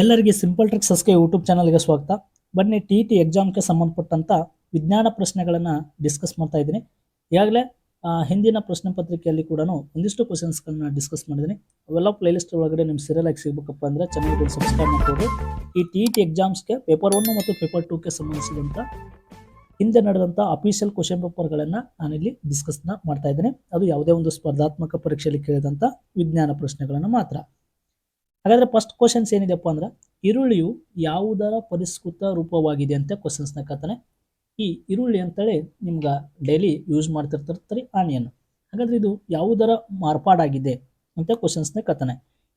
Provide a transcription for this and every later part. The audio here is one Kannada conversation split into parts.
ಎಲ್ಲರಿಗೆ ಸಿಂಪಲ್ ಟ್ರಿಕ್ಸ್ ಸಸ್ಕೆ ಯೂಟ್ಯೂಬ್ ಚಾನಲ್ಗೆ ಸ್ವಾಗತ. ಬನ್ನಿ ಟಿ ಟಿ ಎಕ್ಸಾಮ್ಗೆ ಸಂಬಂಧಪಟ್ಟಂಥ ವಿಜ್ಞಾನ ಪ್ರಶ್ನೆಗಳನ್ನು ಡಿಸ್ಕಸ್ ಮಾಡ್ತಾ ಇದ್ದೀನಿ. ಈಗಾಗಲೇ ಹಿಂದಿನ ಪ್ರಶ್ನೆ ಪತ್ರಿಕೆಯಲ್ಲಿ ಕೂಡ ಒಂದಿಷ್ಟು ಕ್ವಶನ್ಸ್ಗಳನ್ನ ಡಿಸ್ಕಸ್ ಮಾಡಿದ್ದೀನಿ. ಅವೆಲ್ಲ ಪ್ಲೇಲಿಸ್ಟ್ ಒಳಗಡೆ ನಿಮ್ಮ ಸೀರಿಯಲ್ ಆಗಿ ಸಿಗಬೇಕಪ್ಪ ಅಂದರೆ ಚಾನಲ್ಗೆ ಸಬ್ಸ್ಕ್ರೈಬ್ ಮಾಡ್ಬೋದು ಈ ಟಿ ಟಿ ಎಕ್ಸಾಮ್ಸ್ಗೆ ಪೇಪರ್ ಒನ್ ಮತ್ತು ಪೇಪರ್ ಟೂಗೆ ಸಂಬಂಧಿಸಿದಂಥ ಹಿಂದೆ ನಡೆದಂಥ ಅಫಿಷಿಯಲ್ ಕ್ವಶನ್ ಪೇಪರ್ಗಳನ್ನು ನಾನಿಲ್ಲಿ ಡಿಸ್ಕಸ್ನ ಮಾಡ್ತಾ ಇದ್ದೀನಿ. ಅದು ಯಾವುದೇ ಒಂದು ಸ್ಪರ್ಧಾತ್ಮಕ ಪರೀಕ್ಷೆಯಲ್ಲಿ ಕೇಳಿದಂಥ ವಿಜ್ಞಾನ ಪ್ರಶ್ನೆಗಳನ್ನು ಮಾತ್ರ. ಹಾಗಾದ್ರೆ ಫಸ್ಟ್ ಕ್ವಶನ್ಸ್ ಏನಿದೆಪ್ಪ ಅಂದ್ರೆ, ಈರುಳ್ಳಿಯು ಯಾವುದರ ಪರಿಷ್ಕೃತ ರೂಪವಾಗಿದೆ ಅಂತ ಕ್ವಶನ್ಸ್ನ ಕತ್ತಾನೆ ಈ ಈರುಳ್ಳಿ ಅಂತೇಳಿ ನಿಮ್ಗೆ ಡೈಲಿ ಯೂಸ್ ಮಾಡ್ತಿರ್ತಿರ್ತಾರೆ ಆನಿಯನ್. ಹಾಗಾದ್ರೆ ಇದು ಯಾವುದರ ಮಾರ್ಪಾಡಾಗಿದೆ ಅಂತ ಕ್ವಶನ್ಸ್ನ ಕತ್ತಾನೆ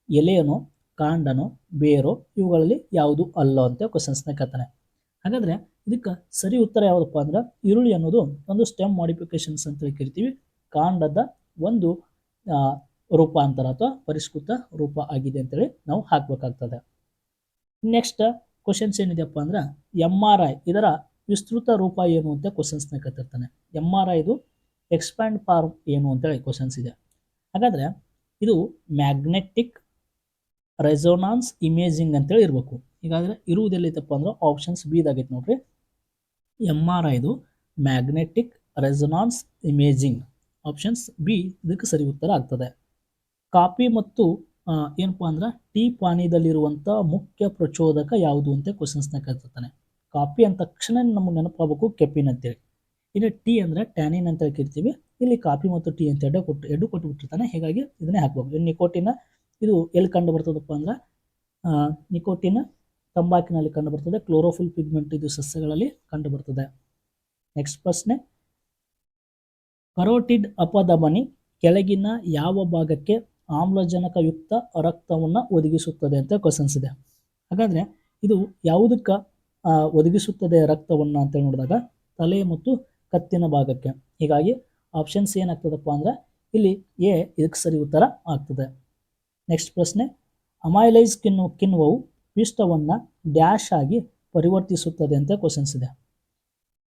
ಎಲೆಯನೋ, ಕಾಂಡನೋ, ಬೇರೋ ಇವುಗಳಲ್ಲಿ ಯಾವುದು ಅಲ್ಲೋ ಅಂತ ಕ್ವಶನ್ಸ್ನ ಕತ್ತಾನೆ ಹಾಗಾದ್ರೆ ಇದಕ್ಕೆ ಸರಿ ಉತ್ತರ ಯಾವುದಪ್ಪ ಅಂದ್ರೆ, ಈರುಳ್ಳಿ ಅನ್ನೋದು ಒಂದು ಸ್ಟೆಮ್ ಮಾಡಿಫಿಕೇಶನ್ಸ್ ಅಂತ ಕರಿತೀವಿ. ಕಾಂಡದ ಒಂದು ರೂಪಾಂತರ ಅಥವಾ ಪರಿಷ್ಕೃತ ರೂಪ ಆಗಿದೆ ಅಂತೇಳಿ ನಾವು ಹಾಕಬೇಕಾಗ್ತದೆ. ನೆಕ್ಸ್ಟ್ ಕ್ವಶನ್ಸ್ ಏನಿದೆಯಪ್ಪ ಅಂದ್ರೆ ಎಂ ಆರ್ ಐ ಇದರ ವಿಸ್ತೃತ ರೂಪ ಏನು ಅಂತ ಕ್ವಶನ್ಸ್ನ ಕತ್ತಿರ್ತಾನೆ ಎಂ ಆರ್ ಐದು ಎಕ್ಸ್ಪ್ಯಾಂಡ್ ಫಾರ್ಮ್ ಏನು ಅಂತೇಳಿ ಕ್ವಶನ್ಸ್ ಇದೆ. ಹಾಗಾದ್ರೆ ಇದು ಮ್ಯಾಗ್ನೆಟಿಕ್ ರೆಸೋನಾನ್ಸ್ ಇಮೇಜಿಂಗ್ ಅಂತೇಳಿ ಇರಬೇಕು. ಈಗಾದ್ರೆ ಇರುವುದೆಲ್ಲಿತ್ತಪ್ಪ ಅಂದ್ರೆ ಆಪ್ಷನ್ಸ್ ಬಿದಾಗೈತೆ ನೋಡ್ರಿ. ಎಂ ಆರ್ ಐದು magnetic resonance imaging options B ಇದಕ್ಕೆ ಸರಿ ಉತ್ತರ ಆಗ್ತದೆ. ಕಾಪಿ ಮತ್ತು ಏನಪ್ಪ ಅಂದ್ರೆ ಟೀ ಪಾನೀಯದಲ್ಲಿರುವಂಥ ಮುಖ್ಯ ಪ್ರಚೋದಕ ಯಾವುದು ಅಂತ ಕ್ವಶನ್ಸ್ನ ಕೇಳ್ತಿರ್ತಾನೆ. ಕಾಫಿ ಅಂದ ತಕ್ಷಣ ನಮಗೆ ನೆನಪಾಗಬೇಕು ಅಂತ ಅಂತೇಳಿ ಇನ್ನು ಟೀ ಅಂದರೆ ಟ್ಯಾನಿನ್ ಅಂತ ಕೇಳ್ತೀವಿ ಇಲ್ಲಿ ಕಾಫಿ ಮತ್ತು ಟೀ ಅಂತ ಎರಡು ಕೊಟ್ಟು ಎರಡು ಕೊಟ್ಟು ಬಿಟ್ಟಿರ್ತಾನೆ ಹೀಗಾಗಿ ಇದನ್ನೇ ಹಾಕ್ಬೇಕು. ನಿಕೋಟಿನ, ಇದು ಎಲ್ಲಿ ಕಂಡು ಬರ್ತದಪ್ಪ ಅಂದ್ರೆ ನಿಕೋಟಿನ ತಂಬಾಕಿನಲ್ಲಿ ಕಂಡು ಬರ್ತದೆ. ಕ್ಲೋರೋಫಿಲ್ ಪಿಗ್ಮೆಂಟ್ ಇದು ಸಸ್ಯಗಳಲ್ಲಿ ಕಂಡು ಬರ್ತದೆ. ನೆಕ್ಸ್ಟ್ ಪ್ರಶ್ನೆ. ಕರೋಟಿಡ್ ಅಪಧಮನಿ ಕೆಳಗಿನ ಯಾವ ಭಾಗಕ್ಕೆ ಆಮ್ಲಜನಕಯುಕ್ತ ರಕ್ತವನ್ನು ಒದಗಿಸುತ್ತದೆ ಅಂತ ಕ್ವಶನ್ಸ್ ಇದೆ. ಹಾಗಾದ್ರೆ ಇದು ಯಾವುದಕ್ಕೆ ಒದಗಿಸುತ್ತದೆ ರಕ್ತವನ್ನು ಅಂತ ನೋಡಿದಾಗ ತಲೆ ಮತ್ತು ಕತ್ತಿನ ಭಾಗಕ್ಕೆ. ಹೀಗಾಗಿ ಆಪ್ಷನ್ಸ್ ಏನಾಗ್ತದಪ್ಪ ಅಂದ್ರೆ ಇಲ್ಲಿ ಎ, ಇದಕ್ಕೆ ಸರಿ ಉತ್ತರ ಆಗ್ತದೆ. ನೆಕ್ಸ್ಟ್ ಪ್ರಶ್ನೆ ಅಮೈಲೈಸ್ ಕಿನ್ನು, ಕಿನ್ವವು ಪಿಷ್ಟವನ್ನು ಡ್ಯಾಶ್ ಆಗಿ ಪರಿವರ್ತಿಸುತ್ತದೆ ಅಂತ ಕ್ವಶನ್ಸ್ ಇದೆ.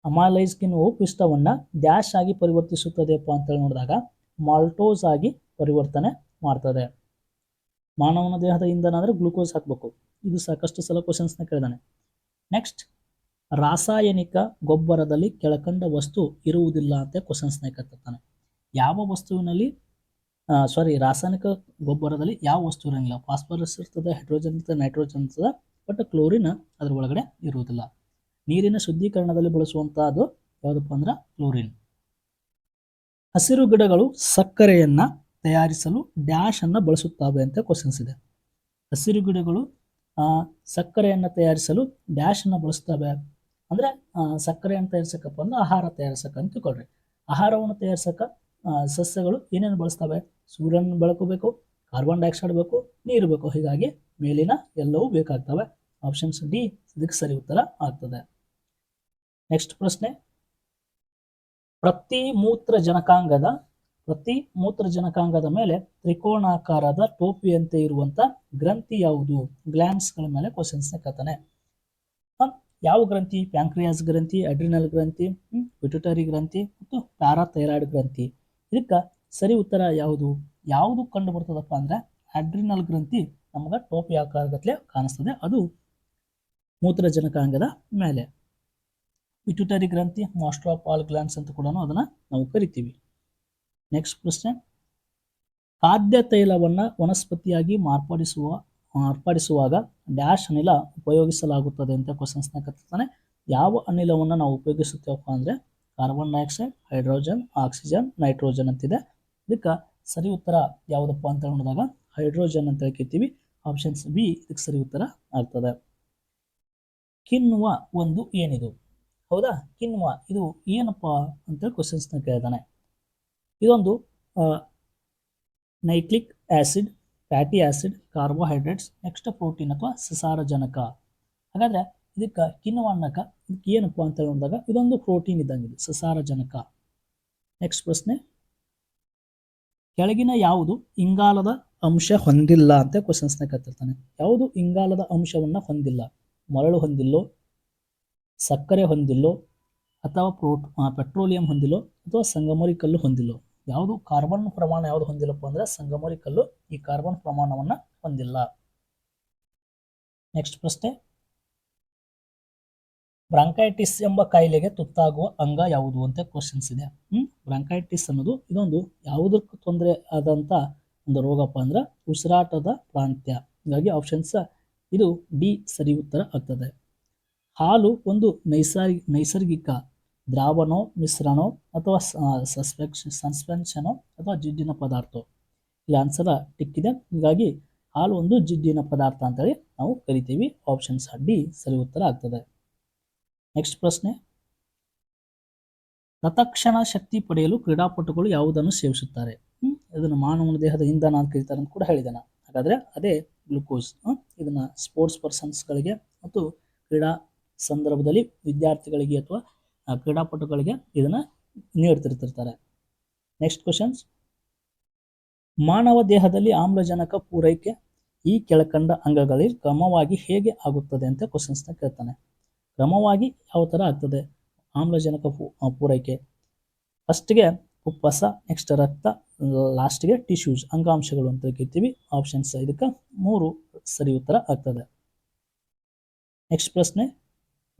ಅಮೈಲೈಸ್ ಕಿಣ್ವವು ಪಿಷ್ಟವನ್ನು ಡ್ಯಾಶ್ ಆಗಿ ಪರಿವರ್ತಿಸುತ್ತದೆಪ್ಪ ಅಂತೇಳಿ ನೋಡಿದಾಗ ಮಾಲ್ಟೋಸ್ ಆಗಿ ಪರಿವರ್ತನೆ ಮಾಡ್ತದೆ. ಮಾನವನ ದೇಹದ ಇಂಧನ ಅಂದರೆ ಗ್ಲೂಕೋಸ್ ಹಾಕಬೇಕು. ಇದು ಸಾಕಷ್ಟು ಸಲ ಕ್ವಶನ್ಸ್ನ ಕೇಳಿದಾನೆ. ನೆಕ್ಸ್ಟ್ ರಾಸಾಯನಿಕ ಗೊಬ್ಬರದಲ್ಲಿ ಕೆಳಕಂಡ ವಸ್ತು ಇರುವುದಿಲ್ಲ ಅಂತ ಕ್ವಶನ್ಸ್ನ ಕೇಳ್ತಿರ್ತಾನೆ. ಯಾವ ವಸ್ತುವಿನಲ್ಲಿ ಸಾರಿ ರಾಸಾಯನಿಕ ಗೊಬ್ಬರದಲ್ಲಿ ಯಾವ ವಸ್ತು ಇರೋಂಗಿಲ್ಲ. ಫಾಸ್ಫರಸ್ ಇರ್ತದೆ ಹೈಡ್ರೋಜನ್ ಇರ್ತದೆ ನೈಟ್ರೋಜನ್ ಇರ್ತದೆ ಬಟ್ ಕ್ಲೋರಿನ್ ಅದರ ಒಳಗಡೆ ಇರುವುದಿಲ್ಲ. ನೀರಿನ ಶುದ್ಧೀಕರಣದಲ್ಲಿ ಬಳಸುವಂತಹದ್ದು ಯಾವುದಪ್ಪ ಅಂದ್ರೆ ಕ್ಲೋರಿನ್ ಹಸಿರು ಗಿಡಗಳು ಸಕ್ಕರೆಯನ್ನ ತಯಾರಿಸಲು ಡ್ಯಾಶ್ ಅನ್ನು ಬಳಸುತ್ತವೆ ಅಂತ ಕ್ವಶನ್ಸ್ ಇದೆ. ಹಸಿರು ಗಿಡಗಳು ಸಕ್ಕರೆಯನ್ನು ತಯಾರಿಸಲು ಡ್ಯಾಶ್ ಅನ್ನು ಬಳಸ್ತವೆ ಅಂದ್ರೆ ಸಕ್ಕರೆಯನ್ನು ತಯಾರಿಸಕ್ಕಪ್ಪ ಅಂದ್ರೆ ಆಹಾರ ತಯಾರಿಸಕ್ಕೆ ಅಂತ ತಿಳ್ಕೊಳ್ರಿ. ಆಹಾರವನ್ನು ತಯಾರಿಸಕ್ಕೆ ಆ, ಸಸ್ಯಗಳು ಏನೇನು ಬಳಸ್ತವೆ? ಸೂರ್ಯನ ಬೆಳಕು ಬೇಕು ಕಾರ್ಬನ್ ಡೈಆಕ್ಸೈಡ್ ಬೇಕು ನೀರು ಬೇಕು. ಹೀಗಾಗಿ ಮೇಲಿನ ಎಲ್ಲವೂ ಬೇಕಾಗ್ತವೆ. ಆಪ್ಷನ್ಸ್ ಡಿ ಇದಕ್ಕೆ ಸರಿ ಉತ್ತರ ಆಗ್ತದೆ. ನೆಕ್ಸ್ಟ್ ಪ್ರಶ್ನೆ. ಪ್ರತಿ ಮೂತ್ರ ಜನಕಾಂಗದ ಪ್ರತಿ ಮೂತ್ರಜನಕಾಂಗದ ಮೇಲೆ ತ್ರಿಕೋಣಾಕಾರದ ಟೋಪಿಯಂತೆ ಇರುವಂತ ಗ್ರಂಥಿ ಯಾವುದು? ಗ್ಲ್ಯಾಂಡ್ಸ್ಗಳ ಮೇಲೆ ಕ್ವಶನ್ಸ್ನ ಕಥನೆ ಯಾವ ಗ್ರಂಥಿ? ಪ್ಯಾಂಕ್ರಿಯಾಸ್ ಗ್ರಂಥಿ, ಅಡ್ರಿನಲ್ ಗ್ರಂಥಿ ಪಿಟ್ಯುಟರಿ ಗ್ರಂಥಿ ಮತ್ತು ಪ್ಯಾರಾಥೈರಾಯ್ಡ್ ಗ್ರಂಥಿ. ಇದಕ್ಕೆ ಸರಿ ಉತ್ತರ ಯಾವುದು? ಯಾವುದು ಕಂಡು ಬರ್ತದಪ್ಪ ಅಂದ್ರೆ ಅಡ್ರಿನಲ್ ಗ್ರಂಥಿ ನಮಗೆ ಟೋಪಿ ಆಕಾರಗತ್ಲೆ ಕಾಣಿಸ್ತದೆ. ಅದು ಮೂತ್ರಜನಕಾಂಗದ ಮೇಲೆ. ಪಿಟ್ಯುಟರಿ ಗ್ರಂಥಿ ಮಾಸ್ಟರ್ ಆಫ್ ಆಲ್ ಗ್ಲ್ಯಾಂಡ್ಸ್ ಅಂತ ಕೂಡ ಅದನ್ನ ನಾವು ಕರಿತೀವಿ. ನೆಕ್ಸ್ಟ್ ಪ್ರಶ್ನೆ ಖಾದ್ಯ ತೈಲವನ್ನು ವನಸ್ಪತಿಯಾಗಿ ಮಾರ್ಪಡಿಸುವ, ಮಾರ್ಪಡಿಸುವಾಗ ಡ್ಯಾಶ್ ಅನಿಲ ಉಪಯೋಗಿಸಲಾಗುತ್ತದೆ ಅಂತ ಕ್ವಶನ್ಸ್ನ ಕತ್ತಾನೆ ಯಾವ ಅನಿಲವನ್ನು ನಾವು ಉಪಯೋಗಿಸುತ್ತೇವಪ್ಪ ಅಂದರೆ carbon dioxide hydrogen oxygen nitrogen ಅಂತಿದೆ. ಇದಕ್ಕೆ ಸರಿ ಉತ್ತರ ಯಾವುದಪ್ಪ ಅಂತ ನೋಡಿದಾಗ ಹೈಡ್ರೋಜನ್ ಅಂತ ಹೇಳ್ತೀವಿ ಆಪ್ಷನ್ಸ್ ಬಿ ಇದಕ್ಕೆ ಸರಿ ಉತ್ತರ ಆಗ್ತದೆ. ಕಿನ್ನುವ ಒಂದು ಏನಿದು? ಹೌದಾ? ಕಿನ್ನುವ ಇದು ಏನಪ್ಪ ಅಂತ ಕ್ವಶನ್ಸ್ನ ಕೇಳಿದಾನೆ ಇದೊಂದು nucleic acid fatty acid carbohydrates next protein ಅಥವಾ ಸಸಾರಜನಕ. ಹಾಗಾದರೆ ಇದಕ್ಕೆ ಅನ್ನಕ ಇದಕ್ಕೆ ಏನಪ್ಪ ಅಂತ ನೋಡಿದಾಗ ಇದೊಂದು ಪ್ರೋಟೀನ್ ಇದ್ದಂಗಿದೆ ಸಸಾರಜನಕ. ನೆಕ್ಸ್ಟ್ ಪ್ರಶ್ನೆ. ಕೆಳಗಿನ ಯಾವುದು ಇಂಗಾಲದ ಅಂಶ ಹೊಂದಿಲ್ಲ ಅಂತ ಕ್ವಶನ್ಸ್ನ ಕತ್ತಿರ್ತಾನೆ. ಯಾವುದು ಇಂಗಾಲದ ಅಂಶವನ್ನು ಹೊಂದಿಲ್ಲ? ಮರಳು ಹೊಂದಿಲ್ಲೋ? ಸಕ್ಕರೆ ಹೊಂದಿಲ್ಲೋ? ಅಥವಾ ಪ್ರೋಟ್ ಪೆಟ್ರೋಲಿಯಂ ಹೊಂದಿಲ್ಲೋ? ಅಥವಾ ಸಂಗಮರಿ ಕಲ್ಲು ಹೊಂದಿಲ್ಲೋ? ಯಾವುದು ಕಾರ್ಬನ್ ಪ್ರಮಾಣ ಯಾವುದು ಹೊಂದಿಲ್ಲಪ್ಪ ಅಂದ್ರೆ ಸಂಗಮರಿ ಕಲ್ಲು ಈ ಕಾರ್ಬನ್ ಪ್ರಮಾಣವನ್ನು ಹೊಂದಿಲ್ಲ. ನೆಕ್ಸ್ಟ್ ಪ್ರಶ್ನೆ. ಬ್ರಾಂಕೈಟಿಸ್ ಎಂಬ ಕಾಯಿಲೆಗೆ ತುತ್ತಾಗುವ ಅಂಗ ಯಾವುದು ಅಂತ ಕ್ವಶನ್ಸ್ ಇದೆ. ಹ್ಮ್? ಬ್ರಾಂಕೈಟಿಸ್ ಅನ್ನೋದು ಇದೊಂದು ಯಾವುದಕ್ಕೂ ತೊಂದರೆ ಆದಂತ ಒಂದು ರೋಗಪ್ಪ ಅಂದ್ರೆ ಉಸಿರಾಟದ ಪ್ರಾಂತ್ಯ. ಹೀಗಾಗಿ ಆಪ್ಷನ್ಸ್ ಇದು ಡಿ ಸರಿ ಉತ್ತರ ಆಗ್ತದೆ. ಹಾಲು ಒಂದು ನೈಸರ್ಗಿಕ ನೈಸರ್ಗಿಕ ದ್ರಾವಣೋ, ಮಿಶ್ರಣೋ ಅಥವಾ ಸಸ್ಪೆಕ್ಷ, ಸಸ್ಪೆನ್ಷನೋ ಅಥವಾ ಜಿಡ್ಡಿನ ಪದಾರ್ಥೋ? ಇಲ್ಲಿ ಆನ್ಸರ್ ಟಿಕ್ಕಿದೆ ಹೀಗಾಗಿ ಹಾಲು ಒಂದು ಜಿಡ್ಡಿನ ಪದಾರ್ಥ ಅಂತೇಳಿ ನಾವು ಕರಿತೀವಿ. ಆಪ್ಷನ್ಸ್ ಡಿ ಸರಿ ಉತ್ತರ ಆಗ್ತದೆ. ನೆಕ್ಸ್ಟ್ ಪ್ರಶ್ನೆ. ತತ್ಕ್ಷಣ ಶಕ್ತಿ ಪಡೆಯಲು ಕ್ರೀಡಾಪಟುಗಳು ಯಾವುದನ್ನು ಸೇವಿಸುತ್ತಾರೆ? ಇದನ್ನು ಮಾನವನ ದೇಹದ ಇಂಧನ ಅಂತ ಕರೀತಾರೆ ಅಂತ ಕೂಡ ಹೇಳಿದ್ದಾನೆ ಹಾಗಾದ್ರೆ ಅದೇ ಗ್ಲುಕೋಸ್ ಇದನ್ನ ಸ್ಪೋರ್ಟ್ಸ್ ಪರ್ಸನ್ಸ್ಗಳಿಗೆ ಮತ್ತು ಕ್ರೀಡಾ ಸಂದರ್ಭದಲ್ಲಿ ವಿದ್ಯಾರ್ಥಿಗಳಿಗೆ ಅಥವಾ ಕ್ರೀಡಾಪಟುಗಳಿಗೆ ಇದನ್ನ ನೀಡ್ತಿರ್ತಿರ್ತಾರೆ. ನೆಕ್ಸ್ಟ್ ಕ್ವಶನ್ಸ್ ಮಾನವ ದೇಹದಲ್ಲಿ ಆಮ್ಲಜನಕ ಪೂರೈಕೆ ಈ ಕೆಳಕಂಡ ಅಂಗಗಳಲ್ಲಿ ಕ್ರಮವಾಗಿ ಹೇಗೆ ಆಗುತ್ತದೆ ಅಂತ ಕ್ವಶನ್ಸ್ನ ಕೇಳ್ತಾನೆ. ಕ್ರಮವಾಗಿ ಯಾವ ಥರ ಆಗ್ತದೆ? ಆಮ್ಲಜನಕ ಪೂರೈಕೆ. ಫಸ್ಟ್ಗೆ ಉಪ್ಪಸ ನೆಕ್ಸ್ಟ್ ರಕ್ತ ಲಾಸ್ಟ್ಗೆ ಟಿಶ್ಯೂಸ್ ಅಂಗಾಂಶಗಳು ಅಂತ ಕೇಳ್ತೀವಿ. ಆಪ್ಷನ್ಸ್ ಇದಕ್ಕೆ ಮೂರು ಸರಿ ಉತ್ತರ ಆಗ್ತದೆ. ನೆಕ್ಸ್ಟ್ ಪ್ರಶ್ನೆ.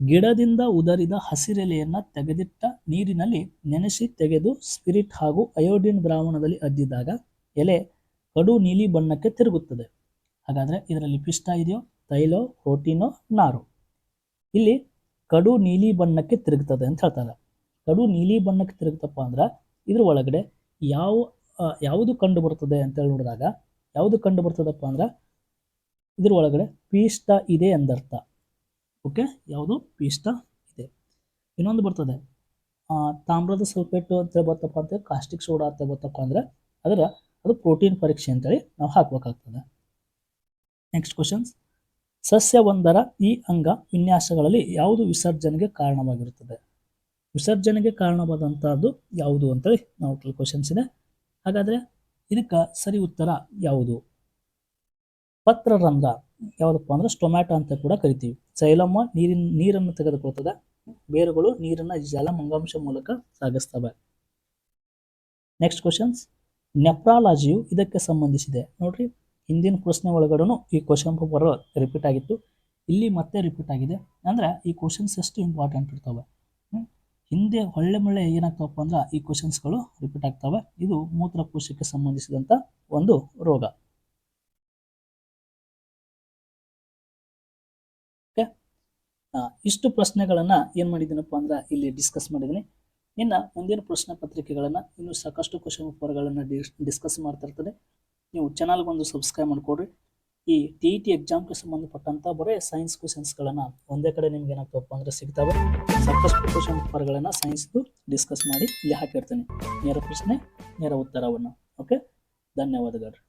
ಗಿಡದಿಂದ ಉದರಿದ ಹಸಿರೆಲೆಯನ್ನ ತೆಗೆದಿಟ್ಟ ನೀರಿನಲ್ಲಿ ನೆನೆಸಿ ತೆಗೆದು ಸ್ಪಿರಿಟ್ ಹಾಗೂ ಅಯೋಡಿನ್ ದ್ರಾವಣದಲ್ಲಿ ಅದ್ದಿದಾಗ ಎಲೆ ಕಡು ನೀಲಿ ಬಣ್ಣಕ್ಕೆ ತಿರುಗುತ್ತದೆ. ಹಾಗಾದ್ರೆ ಇದರಲ್ಲಿ ಪಿಷ್ಟ ಇದೆಯೋ, ತೈಲೋ, ಪ್ರೋಟೀನೋ, ನಾರು. ಇಲ್ಲಿ ಕಡು ನೀಲಿ ಬಣ್ಣಕ್ಕೆ ತಿರುಗ್ತದೆ ಅಂತ ಹೇಳ್ತಾರೆ. ಕಡು ನೀಲಿ ಬಣ್ಣಕ್ಕೆ ತಿರುಗುತ್ತಪ್ಪ ಅಂದ್ರೆ ಇದ್ರ ಒಳಗಡೆ ಯಾವ ಯಾವುದು ಕಂಡು ಬರ್ತದೆ ಅಂತೇಳಿ ನೋಡಿದಾಗ ಯಾವುದು ಕಂಡು ಬರ್ತದಪ್ಪ ಅಂದ್ರೆ ಇದ್ರ ಒಳಗಡೆ ಪಿಷ್ಟ ಇದೆ ಎಂದರ್ಥ. ಓಕೆ ಯಾವುದು? ಪೀಷ್ಟ ಇದೆ. ಇನ್ನೊಂದು ಬರ್ತದೆ. ತಾಮ್ರದ ಸಲ್ಫೇಟು ಅಂತ ಬರ್ತಪ್ಪ ಅಂದರೆ ಕಾಸ್ಟಿಕ್ ಸೋಡಾ ಅಂತ ಬರ್ತಪ್ಪ ಅಂದರೆ ಅದರ, ಅದು ಪ್ರೋಟೀನ್ ಪರೀಕ್ಷೆ ಅಂತೇಳಿ ನಾವು ಹಾಕಬೇಕಾಗ್ತದೆ. ನೆಕ್ಸ್ಟ್ ಕ್ವಶನ್ಸ್ ಸಸ್ಯವೊಂದರ ಈ ಅಂಗ ವಿನ್ಯಾಸಗಳಲ್ಲಿ ಯಾವುದು ವಿಸರ್ಜನೆಗೆ ಕಾರಣವಾಗಿರುತ್ತದೆ? ವಿಸರ್ಜನೆಗೆ ಕಾರಣವಾದಂಥದ್ದು ಯಾವುದು ಅಂತೇಳಿ ನಾವು ಕ್ವಶನ್ಸ್ ಇದೆ. ಹಾಗಾದ್ರೆ ಇದಕ್ಕೆ ಸರಿ ಉತ್ತರ ಯಾವುದು? ಪತ್ರರಂಧ್ರ ಯಾವುದಪ್ಪ ಅಂದ್ರೆ ಸ್ಟೊಮ್ಯಾಟೊ ಅಂತ ಕೂಡ ಕರಿತೀವಿ. ಸೈಲಮ್ಮ ನೀರಿನ, ನೀರನ್ನು ತೆಗೆದುಕೊಳ್ತದೆ. ಬೇರುಗಳು ನೀರನ್ನ ಜಲಮಂಗಾಂಶ ಮೂಲಕ ಸಾಗಿಸ್ತವೆ. ನೆಕ್ಸ್ಟ್ ಕ್ವಶನ್ಸ್ ನೆಪ್ರಾಲಜಿಯು ಇದಕ್ಕೆ ಸಂಬಂಧಿಸಿದೆ. ನೋಡ್ರಿ, ಹಿಂದಿನ ಪ್ರಶ್ನೆ ಒಳಗಡೆನು ಈ ಕ್ವಶನ್ ಪೇಪರ್ ರಿಪೀಟ್ ಆಗಿತ್ತು. ಇಲ್ಲಿ ಮತ್ತೆ ರಿಪೀಟ್ ಆಗಿದೆ. ಅಂದ್ರೆ ಈ ಕ್ವಶನ್ಸ್ ಎಷ್ಟು ಇಂಪಾರ್ಟೆಂಟ್ ಇರ್ತವೆ? ಹಿಂದೆ ಹೊಳ್ಳೆ ಮಳೆ ಏನಾಗ್ತವಪ್ಪ ಅಂದ್ರೆ ಈ ಕ್ವಶನ್ಸ್ಗಳು ರಿಪೀಟ್ ಆಗ್ತವೆ. ಇದು ಮೂತ್ರಕೋಶಕ್ಕೆ ಸಂಬಂಧಿಸಿದಂತ ಒಂದು ರೋಗ. ಇಷ್ಟು ಪ್ರಶ್ನೆಗಳನ್ನ ಏನ್ ಮಾಡಿದ್ದೀನಪ್ಪ ಅಂದ್ರೆ ಇಲ್ಲಿ ಡಿಸ್ಕಸ್ ಮಾಡಿದ್ದೀನಿ. ಇನ್ನು ಮುಂದಿನ ಪ್ರಶ್ನೆ ಪತ್ರಿಕೆಗಳನ್ನ ಇನ್ನು ಸಾಕಷ್ಟು ಕ್ವಶನ್ ಪೇಪರ್ಗಳನ್ನ ಡಿಸ್ಕಸ್ ಮಾಡ್ತಾ ಇರ್ತದೆ ನೀವು ಚಾನಲ್ಗೊಂದು ಸಬ್ಸ್ಕ್ರೈಬ್ ಮಾಡ್ಕೊಡ್ರಿ. ಈ ಟಿ ಇ ಟಿ ಎಕ್ಸಾಮ್ಗೆ ಸಂಬಂಧಪಟ್ಟಂತ ಬರೀ ಸೈನ್ಸ್ ಕ್ವಶನ್ಸ್ಗಳನ್ನ ಒಂದೇ ಕಡೆ ನಿಮ್ಗೆ ಏನಾಗ್ತಪ್ಪ ಅಂದ್ರೆ ಸಿಗ್ತಾವೆ. ಸಾಕಷ್ಟು ಕ್ವಶನ್ ಪೇಪರ್ಗಳನ್ನ ಸೈನ್ಸ್ದು ಡಿಸ್ಕಸ್ ಮಾಡಿ ಇಲ್ಲಿ ಹಾಕಿರ್ತೀನಿ. ನೇರ ಪ್ರಶ್ನೆ, ನೇರ ಉತ್ತರವನ್ನು. ಓಕೆ ಧನ್ಯವಾದಗಳು.